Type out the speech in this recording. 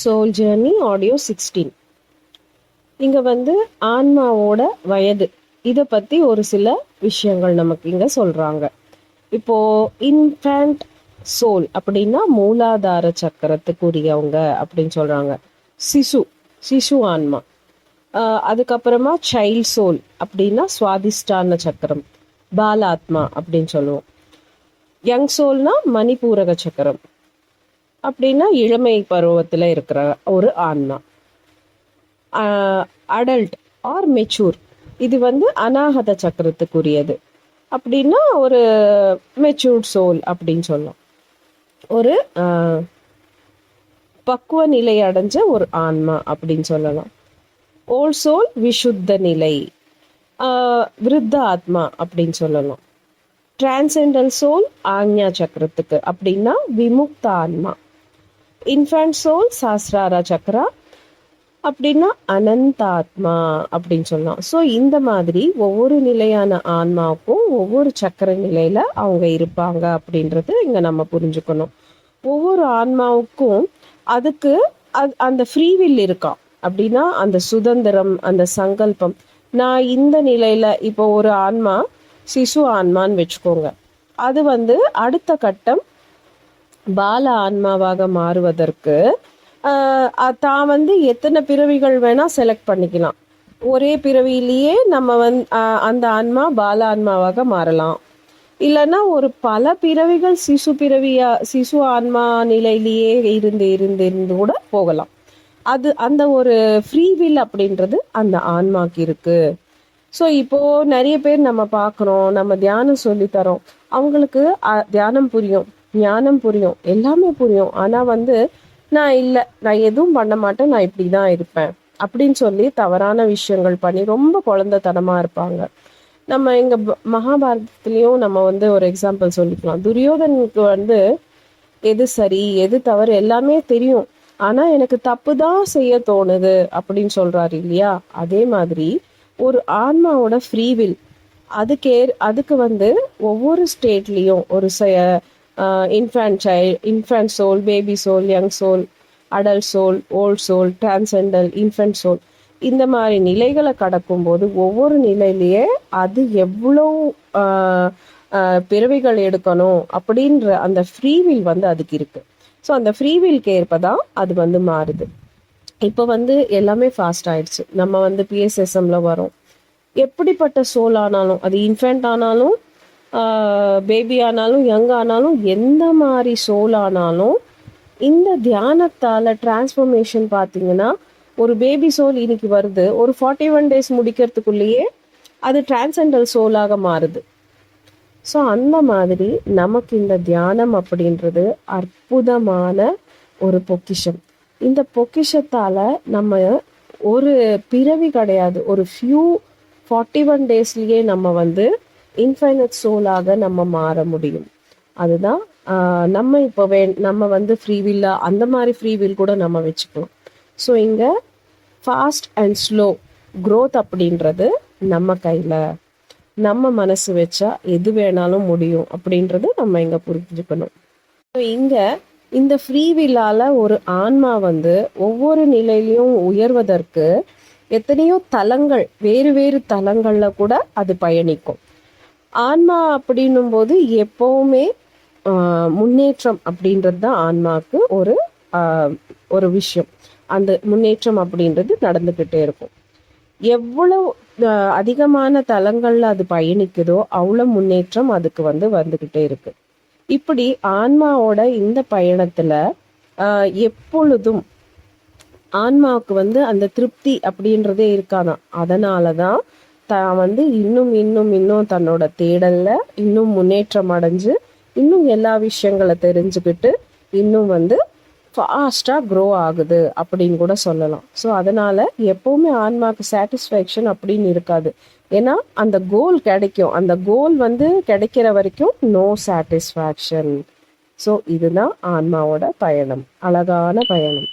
Soul journey audio sixteen இங்கே வந்து ஆன்மாவோட வயது. இதை பற்றி ஒரு சில விஷயங்கள் நமக்கு இங்கே சொல்கிறாங்க இப்போ இன்ஃபேண்ட் சோல் அப்படின்னா மூலாதார சக்கரத்துக்குரியவங்க அப்படின்னு சொல்கிறாங்க சிசு சிசு ஆன்மா. அதுக்கப்புறமா சைல்ட் சோல் அப்படின்னா சுவாதிஷ்டான சக்கரம். பாலாத்மா அப்படின்னு சொல்லுவோம். யங் சோல்னா மணிபூரக சக்கரம். அப்படின்னா இளமை பருவத்தில் இருக்கிற ஒரு ஆன்மா அடல்ட் ஆர் மெச்சூர் இது வந்து அநாகத சக்கரத்துக்குரியது. அப்படின்னா ஒரு மெச்சூர்ட் சோல் அப்படின்னு சொல்லலாம். ஒரு பக்குவ நிலை அடைஞ்ச ஒரு ஆன்மா அப்படின்னு சொல்லலாம். ஓல் சோல் விஷுத்த நிலை. விருத்த ஆத்மா அப்படின்னு சொல்லலாம். டிரான்செண்டல் சோல் ஆக்ஞா சக்கரத்துக்கு. அப்படின்னா விமுக்த ஆன்மா. இன்ஃபேண்ட் சோல் சாஸ்திராரா சக்கரா அப்படின்னா அனந்தாத்மா அப்படின்னு சொல்லலாம். ஸோ இந்த மாதிரி ஒவ்வொரு நிலையான ஆன்மாவுக்கும் ஒவ்வொரு சக்கர நிலையில அவங்க இருப்பாங்க அப்படின்றது இங்க நம்ம புரிஞ்சுக்கணும். ஒவ்வொரு ஆன்மாவுக்கும் அதுக்கு அது அந்த ஃப்ரீவில் இருக்கான் அப்படின்னா அந்த சுதந்திரம் அந்த சங்கல்பம். நான் இந்த நிலையில இப்போ ஒரு ஆன்மா சிசு ஆன்மான்னு வச்சுக்கோங்க. அது வந்து அடுத்த கட்டம் பால ஆன்மாவாக மாறுவதற்கு தான் வந்து எத்தனை பிறவிகள் வேணால் செலக்ட் பண்ணிக்கலாம். ஒரே பிறவியிலேயே நம்ம வந்து அந்த ஆன்மா பால ஆன்மாவாக மாறலாம். இல்லைன்னா ஒரு பல பிறவிகள் சிசு பிறவியா சிசு ஆன்மா நிலையிலேயே இருந்து இருந்து இருந்து கூட போகலாம். அது அந்த ஒரு ஃப்ரீவில் அப்படின்றது அந்த ஆன்மாக்கு இருக்குது ஸோ இப்போது நிறைய பேர் நம்ம பார்க்குறோம் நம்ம தியானம் சொல்லித்தரோம் அவங்களுக்கு தியானம் புரியும். ஞானம் புரியும். எல்லாமே புரியும். ஆனால் வந்து நான் இல்லை. நான் எதுவும் பண்ண மாட்டேன். நான் இப்படி தான் இருப்பேன். அப்படின்னு சொல்லி தவறான விஷயங்கள் பண்ணி ரொம்ப குழந்தைத்தனமாக இருப்பாங்க. நம்ம எங்கள் மகாபாரதத்துலேயும் நம்ம வந்து ஒரு எக்ஸாம்பிள் சொல்லிக்கலாம். துரியோதனுக்கு வந்து எது சரி எது தவறு எல்லாமே தெரியும். ஆனால் எனக்கு தப்பு தான் செய்ய தோணுது அப்படின்னு சொல்கிறாரு இல்லையா? அதே மாதிரி ஒரு ஆன்மாவோட ஃப்ரீவில் அதுக்கே அதுக்கு வந்து ஒவ்வொரு ஸ்டேட்லேயும் ஒரு infant child infant soul baby soul young soul adult soul old soul transcendental infant soul இந்த மாதிரி நிலைகளை கடக்கும்போது ஒவ்வொரு நிலையிலேயே அது எவ்வளோ uh, uh, பிறவிகள் எடுக்கணும் அப்படின்ற அந்த ஃப்ரீவில் வந்து அதுக்கு இருக்கு. ஸோ அந்த ஃப்ரீவில்க்கு ஏற்ப தான் அது வந்து மாறுது. இப்போ வந்து எல்லாமே ஃபாஸ்ட் ஆயிடுச்சு. நம்ம வந்து பிஎஸ்எஸ்எம்ல வரோம். எப்படிப்பட்ட சோல் ஆனாலும் அது இன்ஃபென்ட் ஆனாலும் பேபி ஆனாலும் யங் ஆனாலும் எந்த மாதிரி சோல் ஆனாலும் இந்த தியானத்தால் டிரான்ஸ்ஃபர்மேஷன் பார்த்தீங்கன்னா ஒரு பேபி சோல் இன்னைக்கு வருது. ஒரு ஃபார்ட்டி ஒன் டேஸ் முடிக்கிறதுக்குள்ளேயே அது டிரான்செண்டல் சோலாக மாறுது. ஸோ அந்த மாதிரி நமக்கு இந்த தியானம் அப்படின்றது அற்புதமான ஒரு பொக்கிஷம். இந்த பொக்கிஷத்தால் நம்ம ஒரு பிறவி கிடையாது. ஒரு ஃபியூ ஃபார்ட்டி ஒன் டேஸ்லேயே நம்ம வந்து இன்ஃபைனட் சோலாக நம்ம மாற முடியும். அதுதான் நம்ம இப்போ வே நம்ம வந்து ஃப்ரீவில்லா அந்த மாதிரி ஃப்ரீவில் கூட நம்ம வச்சுக்கலாம் ஸோ இங்கே ஃபாஸ்ட் அண்ட் ஸ்லோ க்ரோத் அப்படின்றது நம்ம கையில் நம்ம மனசு வச்சா எது வேணாலும் முடியும் அப்படின்றது நம்ம இங்கே புரிஞ்சுக்கணும். ஸோ இங்கே இந்த ஃப்ரீவில்லால் ஒரு ஆன்மா வந்து ஒவ்வொரு நிலையிலையும் உயர்வதற்கு எத்தனையோ தலங்கள் வேறு வேறு தலங்களில் கூட அது பயணிக்கும். ஆன்மா அப்படின்னும் போது எப்போவுமே முன்னேற்றம் அப்படின்றது தான் ஆன்மாவுக்கு ஒரு ஒரு விஷயம். அந்த முன்னேற்றம் அப்படின்றது நடந்துக்கிட்டே இருக்கும். எவ்வளவு அதிகமான தலங்களில் அது பயணிக்குதோ அவ்வளோ முன்னேற்றம் அதுக்கு வந்து வந்துக்கிட்டே இருக்கு. இப்படி ஆன்மாவோட இந்த பயணத்துல எப்பொழுதும் ஆன்மாவுக்கு வந்து அந்த திருப்தி அப்படின்றதே இருக்காதான். அதனாலதான் தான் வந்து இன்னும் இன்னும் இன்னும் தன்னோட தேடல்ல இன்னும் முன்னேற்றம் அடைஞ்சு இன்னும் எல்லா விஷயங்களை தெரிஞ்சுக்கிட்டு இன்னும் வந்து ஃபாஸ்ட்டாக க்ரோ ஆகுது அப்படின்னு கூட சொல்லலாம். ஸோ அதனால் எப்போவுமே ஆன்மாவுக்கு சாட்டிஸ்ஃபேக்ஷன் அப்படின்னு இருக்காது. ஏன்னா அந்த கோல் கிடைக்கும். அந்த கோல் வந்து கிடைக்கிற வரைக்கும் நோ சாட்டிஸ்ஃபேக்ஷன் ஸோ இதுதான் ஆன்மாவோட பயணம். அழகான பயணம்.